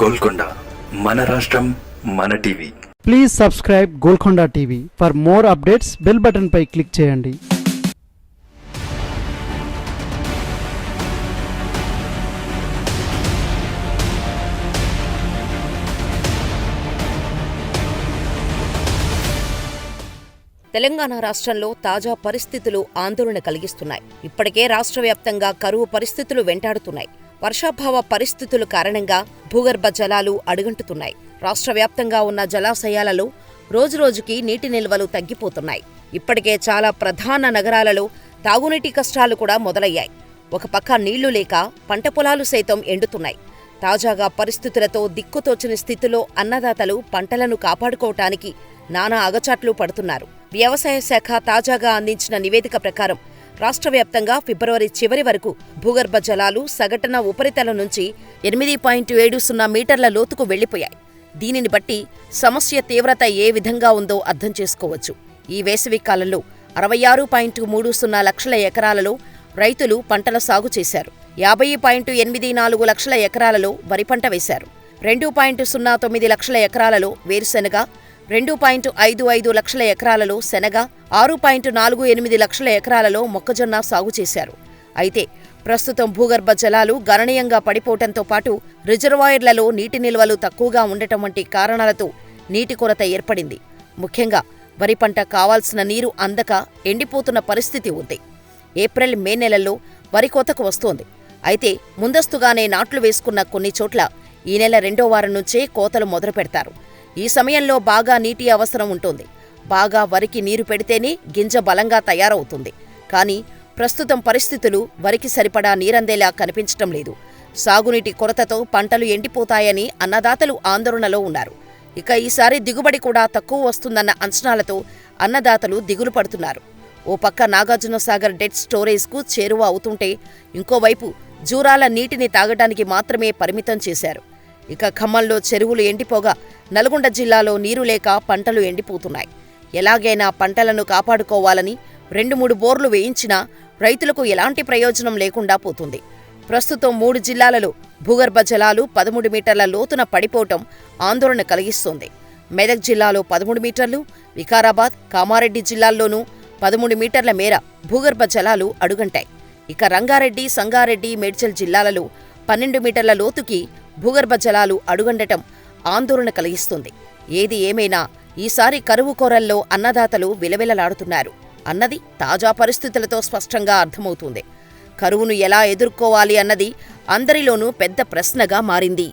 గోల్కొండ మన రాష్ట్రం మన TV. Please subscribe Golconda TV for more updates bell button pi click చేయండి. తెలంగాణ రాష్ట్రంలో తాజా పరిస్థితులు ఆందోళన కలిగిస్తున్నాయి. ఇప్పటికే రాష్ట్ర వ్యాప్తంగా కరువు పరిస్థితులు వెంటాడుతున్నాయి. వర్షాభావ పరిస్థితుల కారణంగా భూగర్భ జలాలు అడుగంటుతున్నాయి. రాష్ట్ర వ్యాప్తంగా ఉన్న జలాశయాలలో రోజురోజుకి నీటి నిల్వలు తగ్గిపోతున్నాయి. ఇప్పటికే చాలా ప్రధాన నగరాలలో తాగునీటి కష్టాలు కూడా మొదలయ్యాయి. ఒక పక్క నీళ్ళు లేక పంట పొలాలు సైతం ఎండుతున్నాయి. తాజాగా పరిస్థితులతో దిక్కుతోచని స్థితిలో అన్నదాతలు పంటలను కాపాడుకోవటానికి నానా అగచాట్లు పడుతున్నారు. వ్యవసాయ శాఖ తాజాగా అందించిన నివేదిక ప్రకారం రాష్ట్ర వ్యాప్తంగా ఫిబ్రవరి చివరి వరకు భూగర్భ జలాలు సగటున ఉపరితలం నుంచి ఎనిమిది పాయింట్ ఏడు సున్నా మీటర్ల లోతుకు వెళ్ళిపోయాయి దీనిని బట్టి సమస్య తీవ్రత ఏ విధంగా ఉందో అర్థం చేసుకోవచ్చు. ఈ వేసవి కాలంలో అరవై ఆరు పాయింట్ మూడు సున్నా లక్షల ఎకరాలలో రైతులు పంటల సాగు చేశారు. యాభై పాయింట్ ఎనిమిది నాలుగు లక్షల ఎకరాలలో వరి పంట వేశారు. రెండు పాయింట్ సున్నా తొమ్మిది లక్షల ఎకరాలలో వేరుశెనగ రెండు పాయింట్ ఐదు ఐదు లక్షల ఎకరాలలో శనగ ఆరు పాయింట్ నాలుగు ఎనిమిది లక్షల ఎకరాలలో మొక్కజొన్న సాగు చేశారు. అయితే ప్రస్తుతం భూగర్భ జలాలు గణనీయంగా పడిపోవటంతో పాటు రిజర్వాయర్లలో నీటి నిల్వలు తక్కువగా ఉండటం వంటి కారణాలతో నీటి కొరత ఏర్పడింది. ముఖ్యంగా వరి పంట కావాల్సిన నీరు అందక ఎండిపోతున్న పరిస్థితి ఉంది. ఏప్రిల్ మే నెలల్లో వరి కోతకు వస్తోంది. అయితే ముందస్తుగానే నాట్లు వేసుకున్న కొన్ని చోట్ల ఈ నెల రెండో వారం నుంచే కోతలు మొదలు పెడతారు ఈ సమయంలో బాగా నీటి అవసరం ఉంటుంది. బాగా వరికి నీరు పెడితేనే గింజ బలంగా తయారవుతుంది. కానీ ప్రస్తుతం పరిస్థితులు వరికి సరిపడా నీరందేలా కనిపించటం లేదు. సాగునీటి కొరతతో పంటలు ఎండిపోతాయని అన్నదాతలు ఆందోళనలో ఉన్నారు. ఇక ఈసారి దిగుబడి కూడా తక్కువ వస్తుందన్న అంచనాలతో అన్నదాతలు దిగులు పడుతున్నారు. ఓ పక్క నాగార్జునసాగర్ డెడ్ స్టోరేజ్కు చేరువ అవుతుంటే ఇంకోవైపు జూరాల నీటిని తాగడానికి మాత్రమే పరిమితం చేశారు. ఇక ఖమ్మంలో చెరువులు ఎండిపోగా నల్గొండ జిల్లాలో నీరు లేక పంటలు ఎండిపోతున్నాయి. ఎలాగైనా పంటలను కాపాడుకోవాలని రెండు మూడు బోర్లు వేయించినా రైతులకు ఎలాంటి ప్రయోజనం లేకుండా పోతుంది. ప్రస్తుతం మూడు జిల్లాలలో భూగర్భ జలాలు పదమూడు మీటర్ల లోతున పడిపోవటం ఆందోళన కలిగిస్తోంది. మెదక్ జిల్లాలో పదమూడు మీటర్లు వికారాబాద్ కామారెడ్డి జిల్లాల్లోనూ పదమూడు మీటర్ల మేర భూగర్భ జలాలు అడుగంటాయి. ఇక రంగారెడ్డి సంగారెడ్డి మేడ్చల్ జిల్లాలలో పన్నెండు మీటర్ల లోతుకి భూగర్భ జలాలు అడుగండటం ఆందోళన కలిగిస్తుంది. ఏది ఏమైనా ఈసారి కరువు కోరల్లో అన్నదాతలు విలవిలలాడుతున్నారు. అన్నది తాజా పరిస్థితులతో స్పష్టంగా అర్థమవుతుంది. కరువును ఎలా ఎదుర్కోవాలి అన్నది అందరిలోనూ పెద్ద ప్రశ్నగా మారింది.